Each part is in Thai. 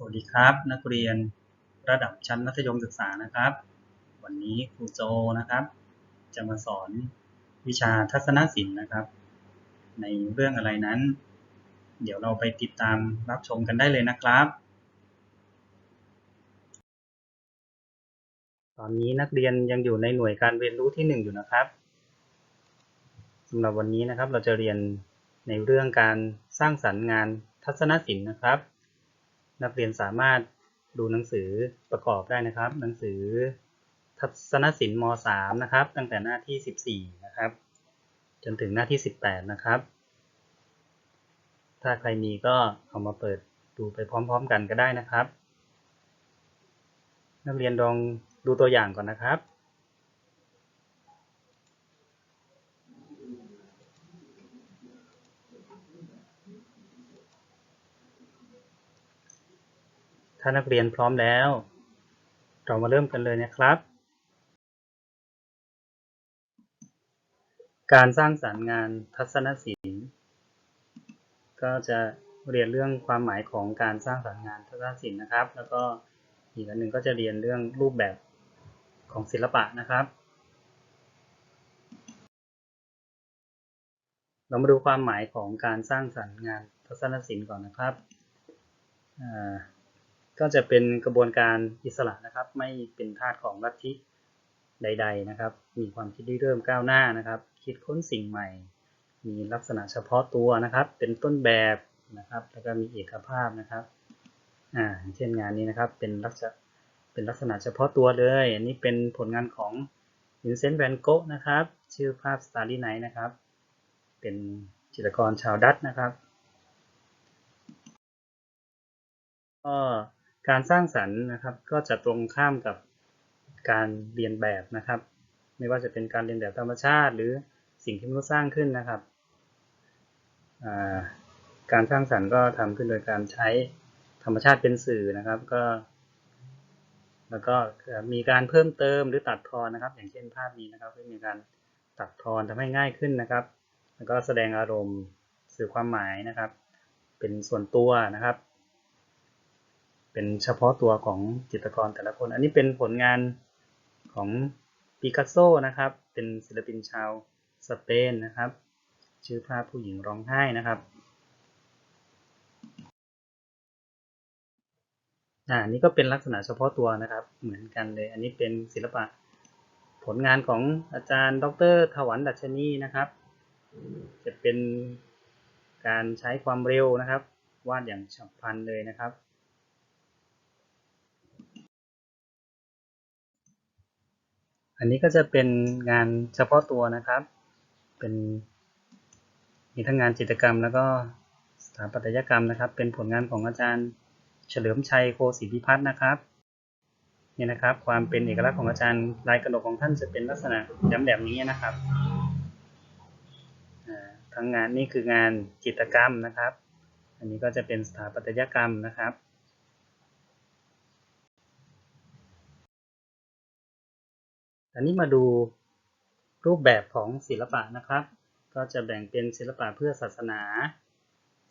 สวัสดีครับ นักเรียนระดับชั้นมัธยมศึกษานะครับ วันนี้ครูโจนะครับ จะมาสอนวิชาทัศนศิลป์นะครับ ในเรื่องอะไรนั้น เดี๋ยวเราไปติดตามรับชมกันได้เลยนะครับ ตอนนี้นักเรียนยังอยู่ในหน่วยการเรียนรู้ที่หนึ่งอยู่นะครับสำหรับวันนี้นะครับเราจะเรียนในเรื่องการสร้างสรรค์งานทัศนศิลป์นะครับ นักเรียนสามารถดูหนังสือประกอบได้นะครับ หนังสือทัศนศิลป์ม .3 นะครับ ตั้งแต่หน้าที่ 14 นะครับ จนถึงหน้าที่ 18 นะครับ ถ้าใครมีก็เอามาเปิดดูไปพร้อม ๆ กันก็ได้นะครับ นักเรียนลองดูตัวอย่างก่อนนะครับ ถ้านักเรียนพร้อมแล้ว เรามาเริ่มกันเลยนะครับ การสร้างสรรค์งานทัศนศิลป์ ก็จะเรียนเรื่องความหมายของการสร้างสรรค์งานทัศนศิลป์นะครับ แล้วก็อีกอันหนึ่งก็จะเรียนเรื่องรูปแบบของศิลปะนะครับ เรามาดูความหมายของการสร้างสรรค์งานทัศนศิลป์ก่อนนะครับอ่า ก็จะเป็นกระบวนการอิสระนะครับ ไม่เป็นทาสของลัทธิใด ๆนะครับ มีความคิดที่เริ่มก้าวหน้านะครับ คิดค้นสิ่งใหม่ มีลักษณะเฉพาะตัวนะครับ เป็นต้นแบบนะครับ แล้วก็มีเอกภาพนะครับ อ่า เช่นงานนี้นะครับเป็นลักษณะเป็นลักษณะเฉพาะตัวเลย อันนี้เป็นผลงานของวินเซนต์แวนโกะนะครับ ชื่อภาพ Starry Night นะครับ เป็นจิตรกรชาวดัตนะครับก็ การสร้างสรรค์นะครับ ก็จะตรงข้ามกับการเรียนแบบนะครับ ไม่ว่าจะเป็นการเรียนแบบธรรมชาติ หรือสิ่งที่มนุษย์สร้างขึ้นนะครับ การสร้างสรรค์ก็ทำขึ้นโดยการใช้ธรรมชาติเป็นสื่อนะครับก็ แล้วก็มีการเพิ่มเติมหรือตัดทอนนะครับ อย่างเช่นภาพนี้นะครับก็มีการตัดทอนทำให้ง่ายขึ้นนะครับ แล้วก็แสดงอารมณ์สื่อความหมายนะครับ เป็นส่วนตัวนะครับ เป็นเฉพาะตัวของจิตรกรแต่ละคน อันนี้เป็นผลงานของปิกัสโซนะครับ เป็นศิลปินชาวสเปนนะครับ ชื่อภาพผู้หญิงร้องไห้นะครับอ่านี่ก็เป็นลักษณะเฉพาะตัวนะครับ เหมือนกันเลย อันนี้เป็นศิลปะผลงานของอาจารย์ ดรถวันดัชนีนะครับ จะเป็นการใช้ความเร็วนะครับ วาดอย่างฉับพลันเลยนะครับ อันนี้ก็จะเป็นงานเฉพาะตัวนะครับ เป็นมีทั้งงานจิตรกรรม แล้วก็สถาปัตยกรรมนะครับ เป็นผลงานของอาจารย์เฉลิมชัยโคศิพิพัฒน์นะครับนี่นะครับ ความเป็นเอกลักษณ์ของอาจารย์ลายกระหนกของท่านจะเป็นลักษณะย้ำแบบนี้นะครับทั้งงานนี้คืองานจิตรกรรมนะครับ อันนี้ก็จะเป็นสถาปัตยกรรมนะครับ อันนี้มาดูรูปแบบของศิลปะนะครับ ก็จะแบ่งเป็นศิลปะเพื่อศาสนา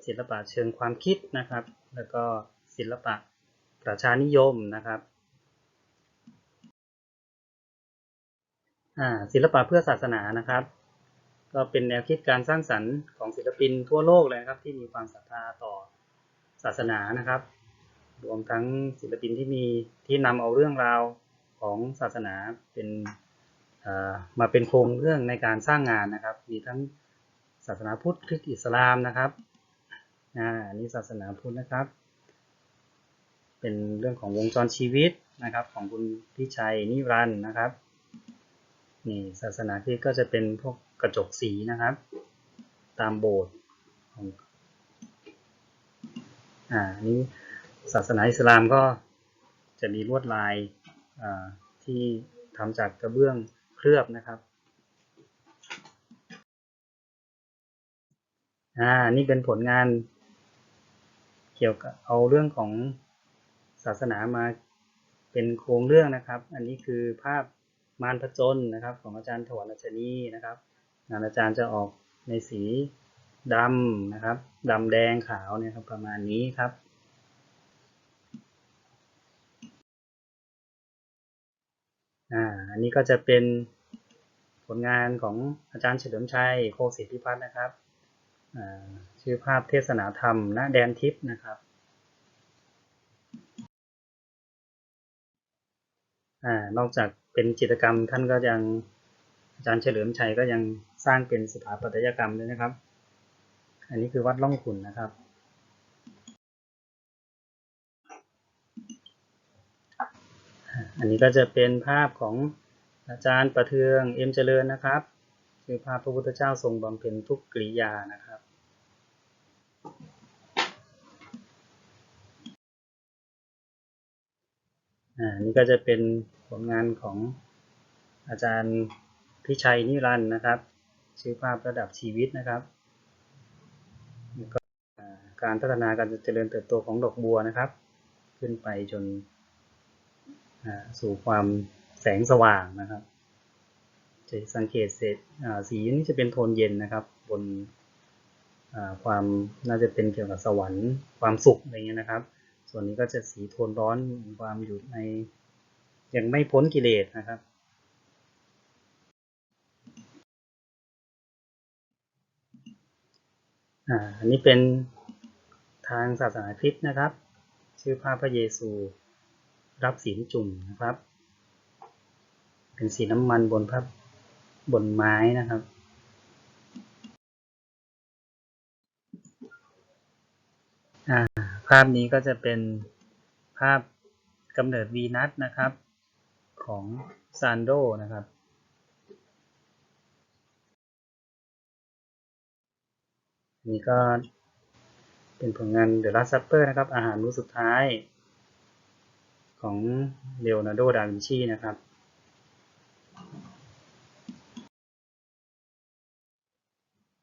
ศิลปะเชิงความคิดนะครับ แล้วก็ศิลปะประชานิยมนะครับศิลปะเพื่อศาสนานะครับ ก็เป็นแนวคิดการสร้างสรรค์ของศิลปินทั่วโลกเลยครับที่มีความศรัทธาต่อศาสนานะครับ รวมทั้งศิลปินที่มีที่นำเอาเรื่องราว ของศาสนาเป็นมาเป็นโครงเรื่องในการสร้างงานนะครับ มีทั้งศาสนาพุทธคริสต์อิสลามนะครับอันนี้ศาสนาพุทธนะครับ เป็นเรื่องของวงจรชีวิตนะครับ ของคุณพิชัยนิรันด์นะครับนี่ศาสนาคริสต์ก็จะเป็นพวกกระจกสีนะครับ ตามโบสถ์ของอ่านี้ศาสนาอิสลามก็จะมีลวดลาย ที่ทำจากกระเบื้องเคลือบนะครับอ่านี่เป็นผลงานเกี่ยวกับเอาเรื่องของศาสนามาเป็นโครงเรื่องนะครับ อันนี้คือภาพมารพจนนะครับ ของอาจารย์ถวันรัชนีนะครับ งานอาจารย์จะออกในสีดำนะครับดำแดงขาวเนี่ยครับประมาณนี้ครับ อ่าอันนี้ก็จะเป็นผลงานของอาจารย์เฉลิมชัยโคศิพิพัฒน์นะครับชื่อภาพเทศนาธรรมณแดนทิพย์นะครับอนอกจากเป็นจิตรกรรมท่านก็ยังอาจารย์เฉลิมชัยก็ยังสร้างเป็นสถาปัตยกรรมด้วยนะครับ อันนี้คือวัดล่องขุนนะครับ อันนี้ก็จะเป็นภาพของอาจารย์ประเทืองเอ็มเจริญนะครับ คือภาพพระพุทธเจ้าทรงบำเพ็ญทุกกิริยานะครับอ่านี่ก็จะเป็นผลงานของอาจารย์พิชัยนิรันด์นะครับ ชื่อภาพระดับชีวิตนะครับก็อ่าการพัฒนาการเจริญเติบโตของดอกบัวนะครับ ขึ้นไปจน สู่ความแสงสว่างนะครับ จะสังเกตเศษอ่าสีนี้จะเป็นโทนเย็นนะครับ บนความน่าจะเป็นเกี่ยวกับสวรรค์ความสุขอะไรเงี้ยนะครับ ส่วนนี้ก็จะสีโทนร้อนความอยู่ในยังไม่พ้นกิเลสนะครับอันนี้เป็นทางศาสนาคริสต์นะครับ ชื่อภาพพระเยซู รับศีจุ่มนะครับ เป็นสีน้ำมันบนภาพบนไม้นะครับ ภาพนี้ก็จะเป็นภาพกำเนิดวีนัสนะครับ ของซานโดนะครับนี่ก็เป็นผลงาน The Last Supper นะครับ อาหารมื้อสุดท้าย ของเลโอนาร์โด ดาวินชีนะครับ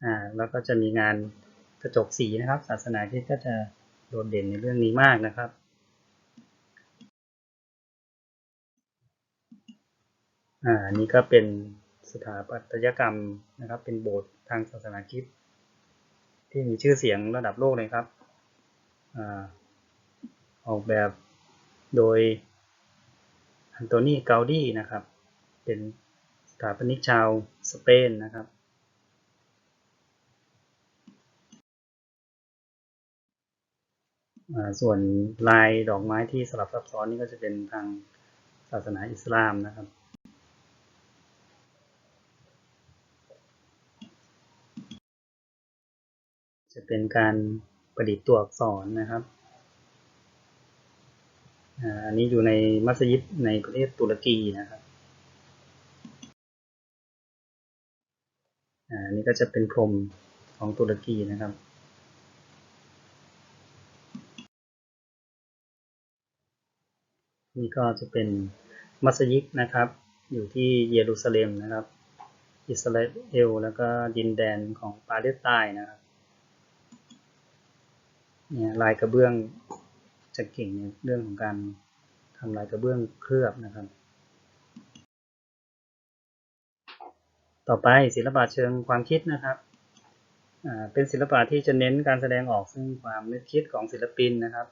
อ่า แล้วก็จะมีงานกระจกสีนะครับ ศาสนาคริสต์ก็จะโดดเด่นในเรื่องนี้มากนะครับอ่านี่ก็เป็นสถาปัตยกรรมนะครับ เป็นโบสถ์ทางศาสนาคริสต์ที่มีชื่อเสียงระดับโลกเลยครับอ่าออกแบบ โดยอันโตนีเกาดีนะครับ เป็นสถาปนิกชาวสเปนนะครับ ส่วนลายดอกไม้ที่สลับซับซ้อนนี่ก็จะเป็นทางศาสนาอิสลามนะครับจะเป็นการประดิษฐ์ตัวอักษรนะครับ อันนี้อยู่ในมัสยิดในประเทศตุรกีนะครับอันนี้ก็จะเป็นพรมของตุรกีนะครับ นี่ก็จะเป็นมัสยิดนะครับ อยู่ที่เยรูซาเล็มนะครับ อิสราเอลแล้วก็ดินแดนของปาเลสไตน์นะครับเนี่ยลายกระเบื้อง จะเก่งในเรื่องของการทำลายกระเบื้องเคลือบนะครับ ต่อไปศิลปะเชิงความคิดนะครับเป็นศิลปะที่จะเน้นการแสดงออกซึ่งความนึกคิดของศิลปินนะครับ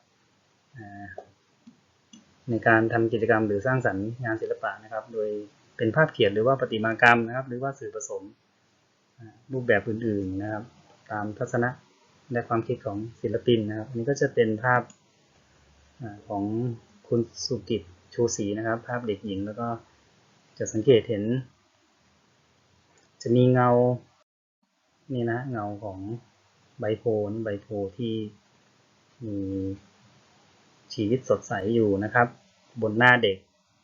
ในการทำกิจกรรมหรือสร้างสรรค์งานศิลปะนะครับ โดยเป็นภาพเขียนหรือว่าประติมากรรมนะครับ หรือว่าสื่อผสมรูปแบบอื่นๆนะครับ ตามทัศนะและความคิดของศิลปินนะครับ อันนี้ก็จะเป็นภาพ ของคุณสุกิจชูศรีนะครับ ภาพเด็กหญิงแล้วก็จะสังเกตเห็น จะมีเงานี่นะเงาของใบโพนใบโพที่มีชีวิตสดใสอยู่นะครับ บนหน้าเด็ก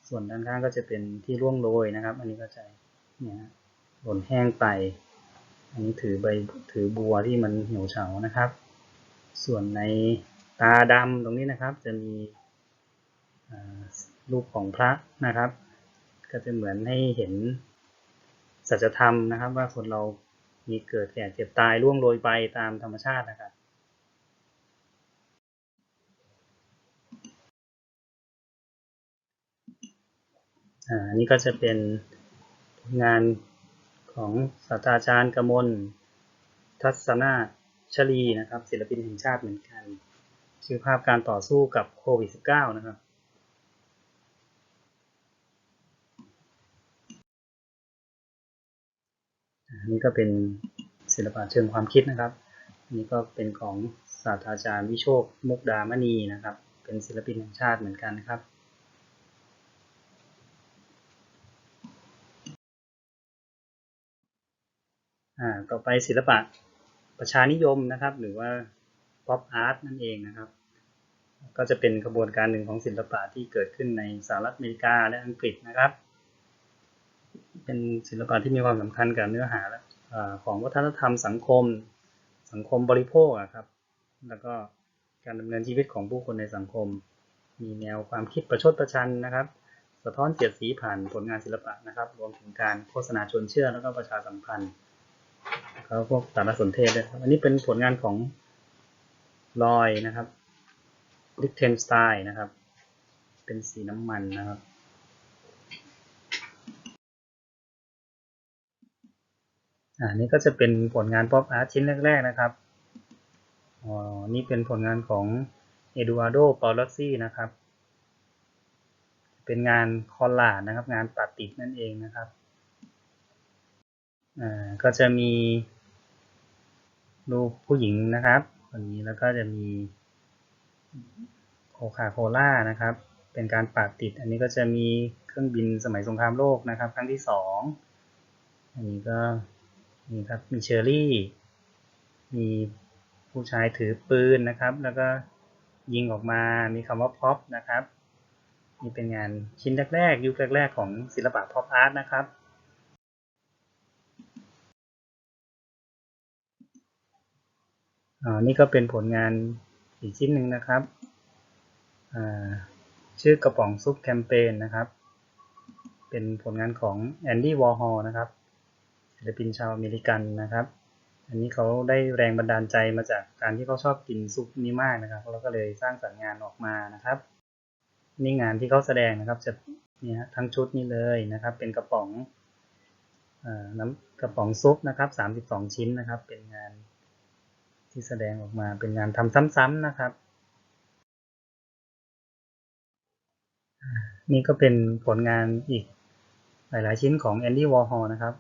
ส่วนด้านข้างก็จะเป็นที่ร่วงโรยนะครับ อันนี้ก็จะเนี่ยฮะหล่นแห้งไป อันนี้ถือใบถือบัวที่มันเหี่ยวเฉานะครับ ส่วนใน ตาดำตรงนี้นะครับ จะมีรูปของพระนะครับ ก็จะเหมือนให้เห็นสัจธรรมนะครับ ว่าคนเรามีเกิดแก่เจ็บตายล่วงโรยไปตามธรรมชาตินะครับอ่าอันนี้ก็จะเป็นงานของศาสตราจารย์กมลทัศนาชลีนะครับ ศิลปินแห่งชาติเหมือนกัน คือภาพการต่อสู้กับโควิด -19 นะครับน,นี่ก็เป็นศิลปะเชิงความคิดนะครับ นี่ก็เป็นของศาสตราจารย์วิโชคมุกดามณีนะครับ เป็นศิลปินแห่งชาติเหมือนกันครับต่อไปศิลปะประชานิยมนะครับ หรือว่า pop art นั่นเองนะครับ ก็จะเป็นกระบวนการหนึ่งของศิลปะที่เกิดขึ้นในสหรัฐอเมริกาและอังกฤษนะครับ เป็นศิลปะที่มีความสำคัญกับเนื้อหาของวัฒนธรรมสังคม สังคมบริโภคครับ แล้วก็การดำเนินชีวิตของผู้คนในสังคม มีแนวความคิดประชดประชันนะครับ สะท้อนเสียดสีผ่านผลงานศิลปะนะครับ รวมถึงการโฆษณาชวนเชื่อแล้วก็ประชาสัมพันธ์แล้วพวกสารสนเทศด้วยอันนี้เป็นผลงานของ ลอยนะครับลิเทนสไตน์นะครับ เป็นสีน้ำมันนะครับอ่านี่ก็จะเป็นผลงานป๊อปอาร์ตชิ้นแรก ๆ นะครับ อ๋อ นี่เป็นผลงานของเอดูอาร์โดปาลอซี่นะครับ เป็นงานคอลลาดนะครับ งานตัดติดนั่นเองนะครับ อ่า ก็จะมีรูปผู้หญิงนะครับ คนนี้แล้วก็จะมีโคคาโคล่านะครับ เป็นการปาดติด อันนี้ก็จะมีเครื่องบินสมัยสงครามโลกนะครับ ครั้งที่สองอันนี้ก็นี่ครับมีเชอร์รี่ มีผู้ชายถือปืนนะครับ แล้วก็ยิงออกมามีคำว่าพ็อปนะครับนี่เป็นงานชิ้นแรกๆ ยุคแรกๆ ของศิลปะพ็อปอาร์ตนะครับอ่า นี่ก็เป็นผลงานอีกชิ้นหนึ่งนะครับ ชื่อกระป๋องซุปแคมเปญนะครับ เป็นผลงานของแอนดี้วอร์ฮอลนะครับศิลปินชาวอเมริกันนะครับ อันนี้เขาได้แรงบันดาลใจมาจากการที่เขาชอบกินซุปนี้มากนะครับ แล้วก็เลยสร้างสรรค์งานออกมานะครับ นี่งานที่เขาแสดงนะครับจะนี่ยทั้งชุดนี้เลยนะครับ เป็นกระป๋องน้ำกระป๋องซุปนะครับ 32 ชิ้นนะครับ เป็นงาน ที่แสดงออกมาเป็นงานทำซ้ำๆนะครับ นี่ก็เป็นผลงานอีกหลายๆชิ้นของแอนดี้วอร์ฮอลนะครับ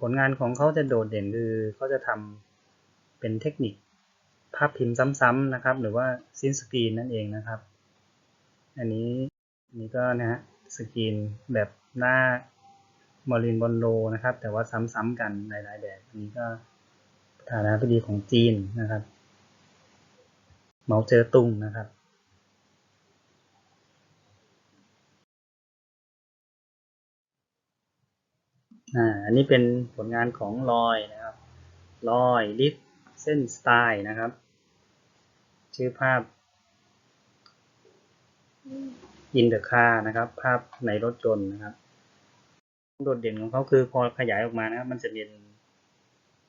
ผลงานของเขาจะโดดเด่นคือเขาจะทำเป็นเทคนิคภาพพิมพ์ซ้ำๆนะครับ หรือว่าซินสกรีนนั่นเองนะครับ อันนี้นี่ก็นะฮะสกรีนแบบหน้ามอลินบอนโลนะครับ แต่ว่าซ้ำๆกันหลายๆแบบอันนี้ก็ ฐานะธิบดีของจีนนะครับเมาเจอตุงนะครับอันนี้เป็นผลงานของลอยนะครับลอยลิฟเส้นสไตล์นะครับ ชื่อภาพ in the car นะครับ ภาพในรถยนต์นะครับ โดดเด่นของเขาคือพอขยายออกมานะครับ มันจะเป็น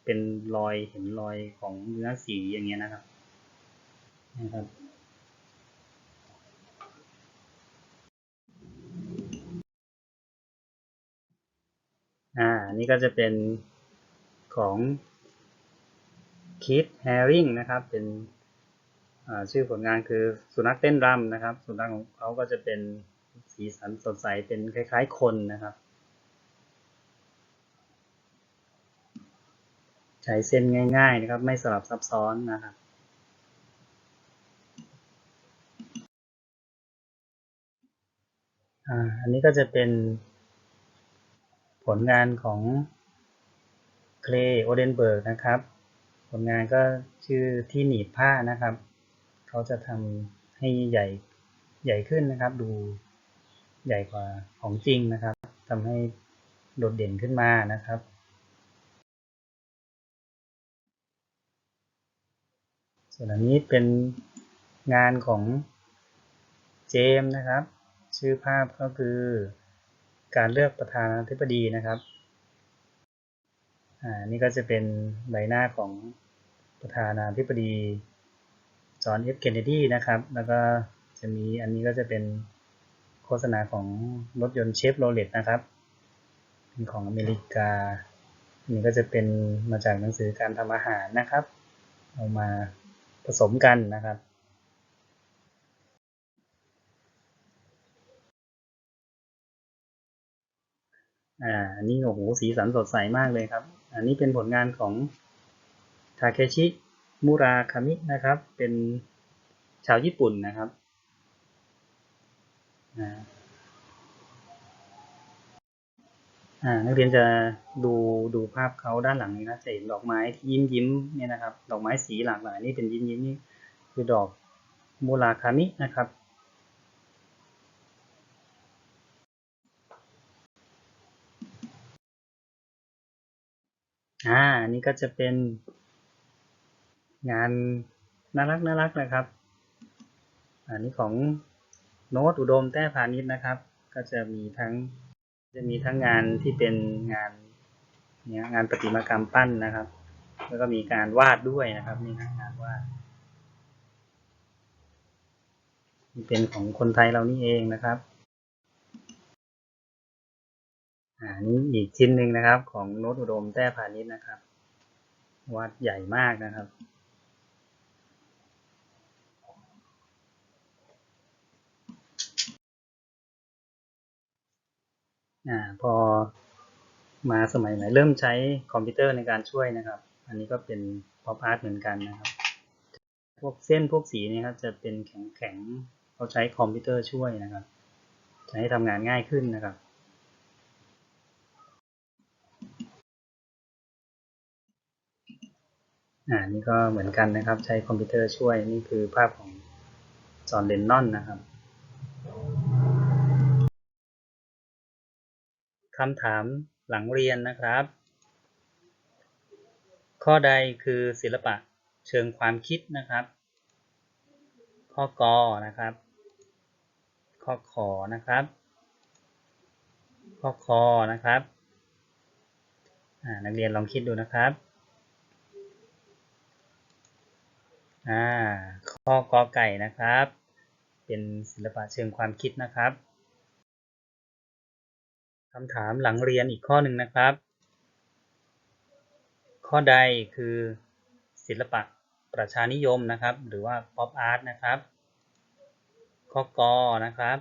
เป็นรอยเห็นรอยของเนื้อสีอย่างเงี้ยนะครับนะครับ อ่า นี่ก็จะเป็นของคิดแฮริงนะครับ เป็นชื่อผลงานคือสุนัขเต้นรำนะครับ สุนัขของเขาก็จะเป็นสีสันสดใสเป็นคล้าย ๆ คนนะครับ ใช้เส้นง่ายๆนะครับ ไม่สลับซับซ้อนนะครับอันนี้ก็จะเป็นผลงานของเคลโอเดนเบิร์กนะครับ ผลงานก็ชื่อที่หนีบผ้านะครับ เขาจะทำให้ใหญ่ใหญ่ขึ้นนะครับ ดูใหญ่กว่าของจริงนะครับทำให้โดดเด่นขึ้นมานะครับ ส่วนอันนี้เป็นงานของเจมนะครับ ชื่อภาพก็คือการเลือกประธานาธิบดีนะครับอ่านี่ก็จะเป็นใบหน้าของประธานาธิบดีจอห์นเอฟเคนเนดีนะครับ แล้วก็จะมีอันนี้ก็จะเป็นโฆษณาของรถยนต์เชฟโรเลตนะครับเป็นของอเมริกา อันนี้ก็จะเป็นมาจากหนังสือการทำอาหารนะครับ เอามา ผสมกันนะครับอ่าอันนี้โอ้โหสีสันสดใสมากเลยครับ อันนี้เป็นผลงานของทาเคชิมุราคามินะครับ เป็นชาวญี่ปุ่นนะครับอ่าอ่า นักเรียนจะดูดูภาพเขาด้านหลังนี้นะจะเห็นดอกไม้ที่ยิ้มยิ้มเนี่ยนะครับ ดอกไม้สีหลากหลายนี่เป็นยิ้มยิ้มนี่คือดอกมูราคามินะครับ อ่าอันนี้ก็จะเป็นงานน่ารักน่ารักนะครับ อันนี้ของโน้ตอุดมแต้พาณิชย์นะครับ ก็จะมีทั้ง จะมีทั้งงานที่เป็นงานเนี่ยงานประติมากรรมปั้นนะครับ แล้วก็มีการวาดด้วยนะครับนี่นะงานวาดเป็นของคนไทยเรานี่เองนะครับอ่านี่อีกชิ้นหนึ่งนะครับ ของโน้ตอุดมแต้พาณิชย์นะครับ วาดใหญ่มากนะครับ อ่าพอมาสมัยใหม่เริ่มใช้คอมพิวเตอร์ในการช่วยนะครับ อันนี้ก็เป็น pop art เหมือนกันนะครับ พวกเส้นพวกสีนี่ครับจะเป็นแข็งๆเขาใช้คอมพิวเตอร์ช่วยนะครับ จะให้ทำงานง่ายขึ้นนะครับอ่านี่ก็เหมือนกันนะครับ ใช้คอมพิวเตอร์ช่วยนี่คือภาพของจอห์นเลนนอนนะครับ คำถามหลังเรียนนะครับ ข้อใดคือศิลปะเชิงความคิดนะครับ ข้อกอนะครับ ข้อขอนะครับ ข้อคอนะครับนักเรียนลองคิดดูนะครับข้อกอไก่นะครับ เป็นศิลปะเชิงความคิดนะครับ คำถามหลังเรียนอีกข้อหนึ่งนะครับ ข้อใดคือศิลปะประชานิยมนะครับ หรือว่า pop art นะครับ ข้อกอนะครับ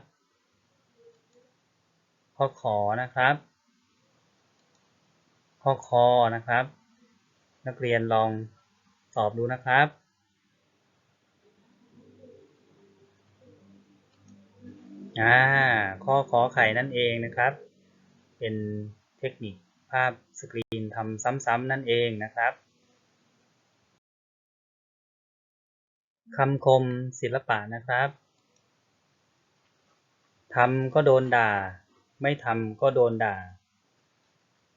ข้อขอนะครับ ข้อคอนะครับ นักเรียนลองตอบดูนะครับอ่าข้อขอไข่นั่นเองนะครับ เป็นเทคนิคภาพสกรีนทำซ้ำๆนั่นเองนะครับคำคมศิลปะนะครับทำก็โดนด่า ไม่ทำก็โดนด่า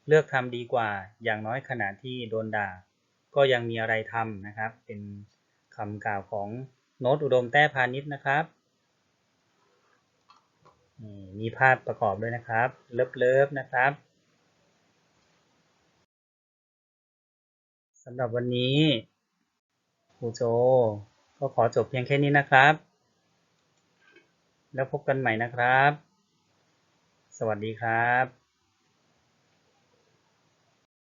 เลือกทำดีกว่า อย่างน้อยขณะที่โดนด่า ก็ยังมีอะไรทำนะครับ เป็นคำกล่าวของโน้ตอุดมแต้พาณิชย์นะครับ มีภาพประกอบด้วยนะครับ เลิฟเลิฟนะครับสำหรับวันนี้ครูโจ ก็ขอจบเพียงแค่นี้นะครับ แล้วพบกันใหม่นะครับ สวัสดีครับ